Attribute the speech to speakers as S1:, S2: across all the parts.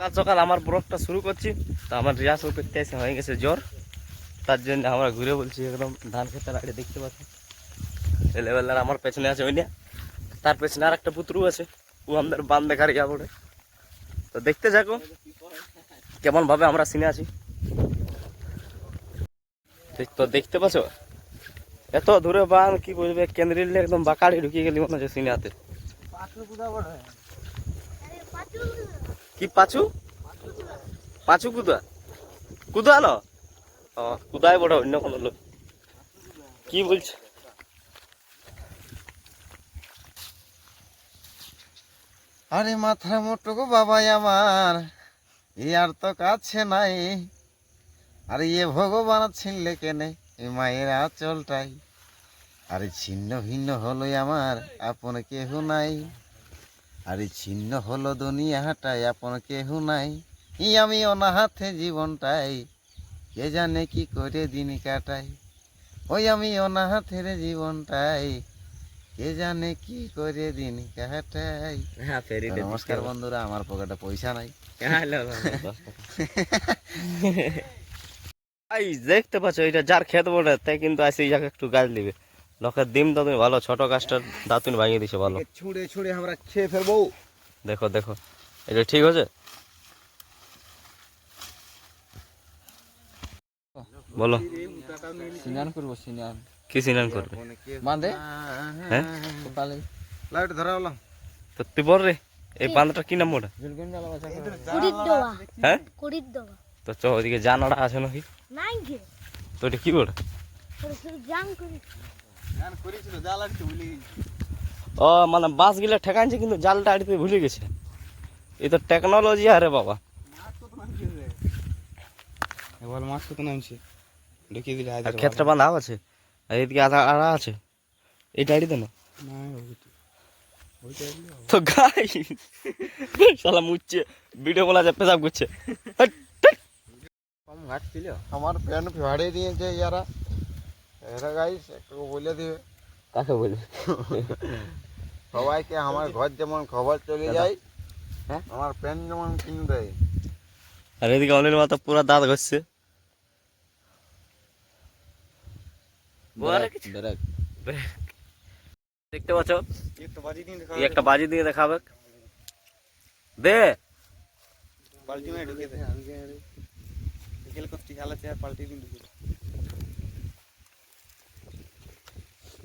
S1: সকাল সকাল আমার ব্রকটা শুরু করছি। তো আমার রিহার্সাল করতে এসে হয়ে গেছে জ্বর। তার জন্য আমরা ঘুরে বলছি একদম ধান খেতে আগে দেখতে পাচ্ছি। ছেলেবেলার আমার পেছনে আছে ওই তার পেছনে আর একটা পুত্রু আছে। ও আমাদের বান দেখার ইয়া পড়ে। তো দেখতে যাকো কেমন ভাবে আমরা সিনে আছি। তো দেখতে পাচ্ছ? এত দূরে বান কি বলবে? কেন্দ্রিল একদম বাকাড়ি ঢুকিয়ে গেলি মনে হচ্ছে সিনেহাতে কি, পাচু? পাচু কুদা? কুদা না ও, কুদায় বড়, অন্য কোনো লোক। কি বলছে?
S2: আরে মাথার মোটুকু বাবাই আমার ই আর তো কাছে নাই। আরে ইয়ে ভগবান ছিনলে কেনে, এ মায়ের আঁচলটাই। আরে ছিন্ন ভিন্ন হলো আমার, আপন কেহ নাই। আরে ছিন্ন হলো দুনিয়াটাই আপন কেহ নাই। ই আমি অনাহাথে জীবনটাই কে জানে কি করে দিন কাটাই। ওই আমি অনাহাথের জীবনটাই কে জানে কি করে দিন কাটাই।
S1: হ্যাঁ
S2: নমস্কার বন্ধুরা আমার পকেটে পয়সা নাই।
S1: এই দেখতে পাচ্ছ এটা যার খেত বলে তাই কিন্তু আসে একটু গাছ দিবে। লোকের ডিম তুমি ভালো ছোট গাছটার দাতুন ভাঙিয়ে দিছে ভালো।
S2: ছুঁড়ে ছুঁড়ে আমরা খেয়ে ফেলব।
S1: দেখো দেখো। এটা ঠিক আছে বলো।
S3: স্নান করব স্নান।
S1: কি সিনান করবে?
S3: বাঁধে?
S1: হ্যাঁ?
S2: লাইট ধরা হলো।
S1: তো তুই বল রে এই বাঁধটা কি নাম ওটা? হ্যাঁ? তো চ ওইদিকে জানাড়া আছে নাকি? তো এটা কি ওটা?
S4: জাম
S1: ও মানে বাঁশ গিলা ঠেকাইছে কিন্তু জালটা আড়িতে ভুলে গেছে। এই তো টেকনোলজি আরে বাবা।
S3: এবার মাছ কত নামছে? ঢুকিয়ে দিলে
S1: আর ক্ষেতটা বাঁধা আছে? আর এদিকে আধা আড়া আছে। এইটা আড়িতে না? তো। গাই শালা মুচ্ছে ভিডিও বলা যায় পেশাব করছে।
S2: আমার প্যান্ট ভাড়ে দিয়েছে ইয়ারা। এরা গাইস একটু বলে দিবে।
S1: কাকে বলবে?
S2: সবাইকে আমার ঘর যেমন খবর চলে যায়
S1: হ্যাঁ?
S2: আমার প্যান্ট যেমন কিনে দেয়
S1: আর এদিকে অনিল মাথা পুরা দাঁত ঘষছে। দেখতে পাচ্ছ?
S2: একটু বাজি
S1: একটা বাজি দিয়ে দেখাবে। দে।
S2: পাল্টি মেরে ঢুকে দে। বিকেল কষ্টি খেলাচ্ছে আর পাল্টি দিন ঢুকে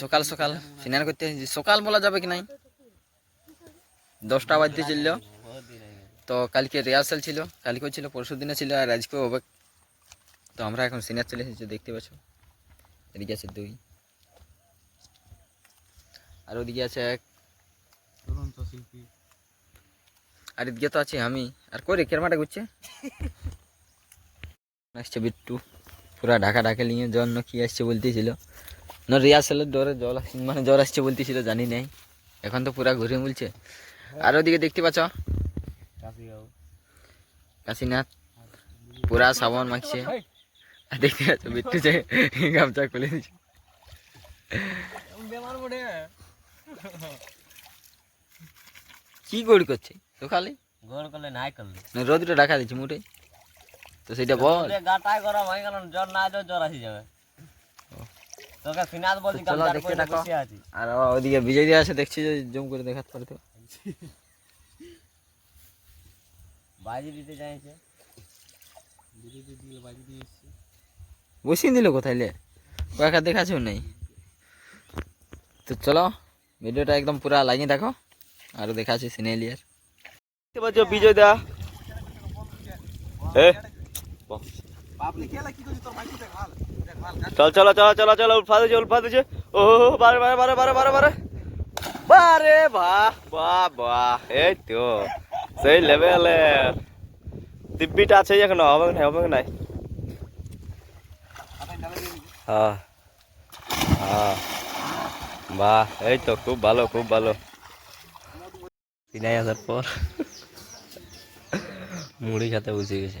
S3: সকাল সকাল স্নান করতে এসেছি। সকাল বলা যাবে কি নাই? দশটা বাজতে চলল তো কালকে রিহার্সাল ছিল কালকেও ছিল পরশু দিনে ছিল আর আজকেও হবে। তো আমরা এখন সিনিয়ার চলে এসেছি দেখতে পাচ্ছ। এদিকে আছে দুই। আর ওদিকে আছে এক। আর এদিকে তো আছি আমি। আর কই রে কেরমাটা ঘুরছে? আসছে বিট্টু। পুরা ঢাকা ঢাকা নিয়ে জন্য কি আসছে বলতেছিল। না রিহার্সালের ডরে জল মানে জ্বর আসছে বলতেছিল জানি নাই। এখন তো পুরা ঘুরে বলছে আর ওদিকে দেখতে পাচ্ছ? কাশীনাথ পুরা সাবান মাখছে। আর দেখতে পাচ্ছ বিট্টু যে গামছা খুলে দিচ্ছে কি গড়ি করছে? সকালে
S1: গোল করলে নাই করলে।
S3: রোদটা ঢাকা দিচ্ছে মুটে তো সেটা বল।
S1: গাটাই গরম হয়ে গেল জ্বর না জ্বর আসি যাবে তোকে ফিনাদ বলছি
S3: তো চলো দেখতে থাকো। আর ওদিকে বিজয় দিয়ে আছে দেখছি যে জম করে দেখাতে পারে তো।
S1: বাজি দিতে চাইছে।
S3: বসিয়ে দিল কোথায় লে? কয়েকটা দেখাছেও নেই। তো চলো ভিডিওটা একদম পুরা লাগিয়ে দেখো আর দেখাচ্ছি সিনেলিয়ার।
S1: দেখতে পাচ্ছ বিজয় দা? এ চল চলো চলো চলো চলো উল্ফা দিছে উল্ফা দিছে ও বারে বারে বারে বারে বারে বারে। বারে বাহ বাহ বাহ এই তো সেই লেভেলের দিব্যিটা আছে এখনও হবে না হবে নাই? হ্যাঁ হ্যাঁ বাহ এই তো খুব ভালো খুব ভালো। তিন হাজার পর। মুড়ি খেতে বসে গেছে।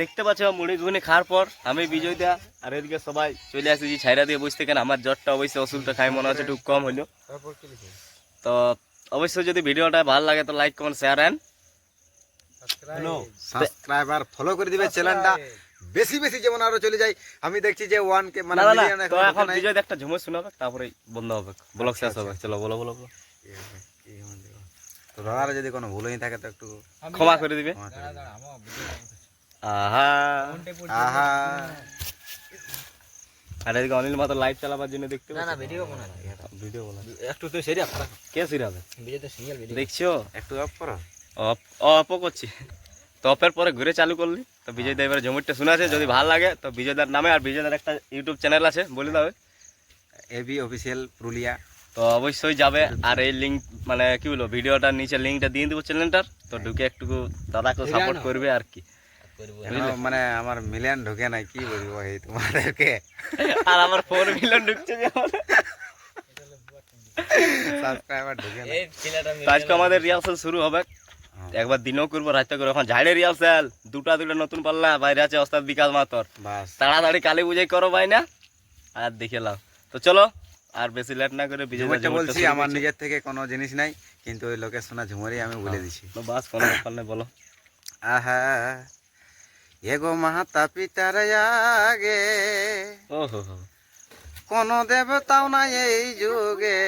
S1: দেখতে পাচ্ছ মুড়ি ঘুগনি খাওয়ার পর আমি বিজয় দা আর এদিকে সবাই চলে আসেছি ছাইরা দিয়ে বসতে। কেন আমার জ্বরটা অবশ্যই ওষুধটা খাই মনে হচ্ছে একটু কম হলো তো অবশ্যই যদি ভিডিওটা ভালো লাগে তো like comment share and
S2: subscriber follow করে দিবে চ্যানেলটা বেশি বেশি যেমন আরও চলে যায় আমি দেখছি যে ওয়ান কে মানে
S1: না না না
S2: million
S1: তো
S2: এখন
S1: এখন
S2: ঢোকে
S1: বিজয় একটা ঝুমুর শোনাবে তারপরে বন্ধ হবে। ব্লগ শেষ হবে চলো বলো বলো।
S2: তো দাদার যদি কোনো ভুল হয়ে থাকে তো একটু
S1: ক্ষমা করে দিবে।
S2: ক্ষমা করে দিবে।
S1: আহা।
S2: আহা।
S1: আর এদিকে অনিল মাত্র লাইভ চালাবার জন্য দেখতে
S3: না না ভিডিও কোনা
S1: ভিডিও বলা
S3: একটু তো সেরিয়া
S1: কে সিরাবে?
S3: ভিডিও তো সিঙ্গেল ভিডিও
S1: দেখছ?
S2: একটু অফ করো।
S1: অফ অফও করছি। তো অফের পরে ঘুরে চালু করলি। তো বিজয় দা এবারে জমিটা শোনা আছে যদি ভালো লাগে তো বিজয়দার নামে আর বিজয়দার একটা ইউটিউব চ্যানেল আছে বলে দাও।
S2: AB official Purulia.
S1: তো অবশ্যই যাবে আর এই লিঙ্ক মানে কি বলব ভিডিওটার নিচে লিঙ্কটা দিয়ে দেবো চ্যানেলটার তো ঢুকে একটু দাদাকে সাপোর্ট করবে আর কি।
S2: মানে আমার মিলিয়ন ঢোকে নাই কি বলব এই তোমাদেরকে?
S1: আর আমার ফোর মিলিয়ন ঢুকছে যেমন
S2: সাবস্ক্রাইবার ঢোকে নাই।
S1: আজকে আমাদের রিহার্সাল শুরু হবে।
S2: হ্যাঁ।
S1: একবার দিনেও করব রাতে করব। এখন ঝাড়ে রিহার্সাল দুটা দুটা নতুন পাল্লা বাইরে আছে ওস্তাদ বিকাশ মাতর।
S2: বাস।
S1: তাড়াতাড়ি কালী পুজোই করো ভাই না আর দেখে লাও। তো চলো আর বেশি লেট না করে বিজয়
S2: বলছি আমার নিজের থেকে কোনো জিনিস নাই কিন্তু ওই লোকের শোনা ঝুমুরই আমি বলে দিছি।
S1: বাস কোনো ব্যাপার নেই বলো।
S2: আহা। এগো মাতা পিতার আগে। কোন দেবতাও নাই এই যুগে।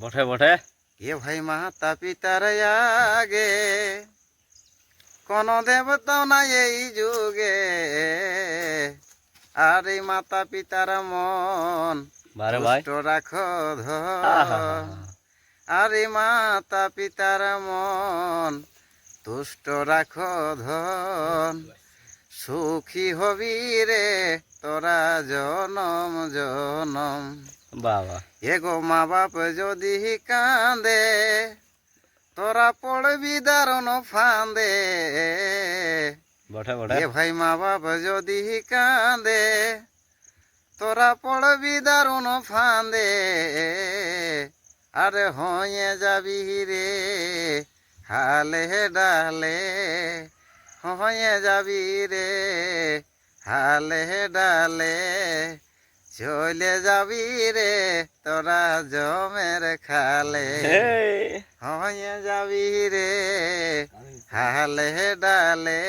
S1: বটে বটে।
S2: এ ভাই মাতা পিতার আগে। কোন দেবতাও নাই এই যুগে। আর এই মাতা পিতার মন
S1: বারে ভাই।
S2: দুষ্ট রাখো আরে মাতা পিতার মন তুষ্ট রাখো ধন। সুখী হবি রে তোরা জনম জনম।
S1: বাবা।
S2: এগো মা বাপ যদি কাঁদে তোরা পড়বি দারুণ ফাঁদে। এ ভাই মা বাপ যদি কাঁদে তোরা পড়বি দারুণ ফাঁদে। আরে হয়ে যাবি রে হালে ডালে হয়ে যাবি রে। হালে ডালে চলে যাবি রে তোরা জমের খালে। হয়ে যাবি রে হালে ডালে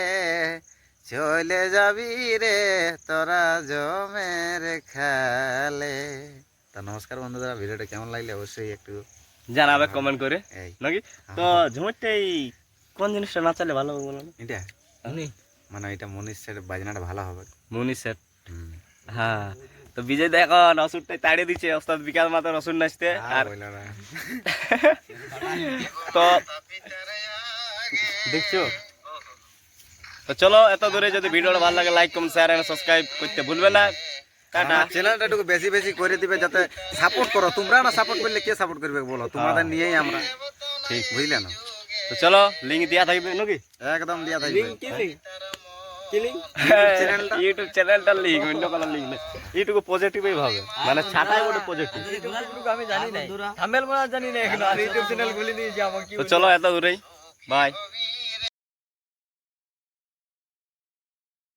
S2: চলে যাবি রে তোরা জমের খালে। তা নমস্কার বন্ধুরা ভিডিওটা কেমন লাগলে অবশ্যই একটু
S1: জানাবে কমেন্ট করে। নাকি? তো ঝুমুরটা এই কোন জিনিসটা না চালে ভালো হবে বলো?
S2: এটা? মানে এটা মনির সাইড বাজনাটা ভালো হবে।
S1: মুনি সেট
S2: হুম।
S1: হ্যাঁ। তো বিজয় দেখো রসুনটাই তাড়িয়ে দিচ্ছে ওস্তাদ বিকাল মাতা রসুন নাচতে।
S2: আর।
S1: তো দেখছ? তো চলো এত দূরে যদি ভিডিওটা ভালো লাগে like comment share and subscribe করতে ভুলবে না।
S2: চ্যানেলটা একটু বেশি বেশি করে দিবে যাতে সাপোর্ট করো। তোমরা না সাপোর্ট করলে কে সাপোর্ট করবে বলো? তোমাদের নিয়েই আমরা।
S1: ঠিক
S2: বুঝলে না?
S1: তো চলো লিঙ্ক দেওয়া থাকবে নাকি?
S2: একদম দিয়া থাকবে?
S1: ইউটিউব চ্যানেলটার লিঙ্ক অন্য কোনো লিঙ্ক নেই। এইটুকু পজিটিভই ভাবে। মানে ছাটাই ওটা পজিটিভ
S3: আমি জানি না থাম্বেল জানি না এখন। আর ইউটিউব চ্যানেল খুলে দিয়েছি আমার
S1: তো চলো এত দূরেই। বাই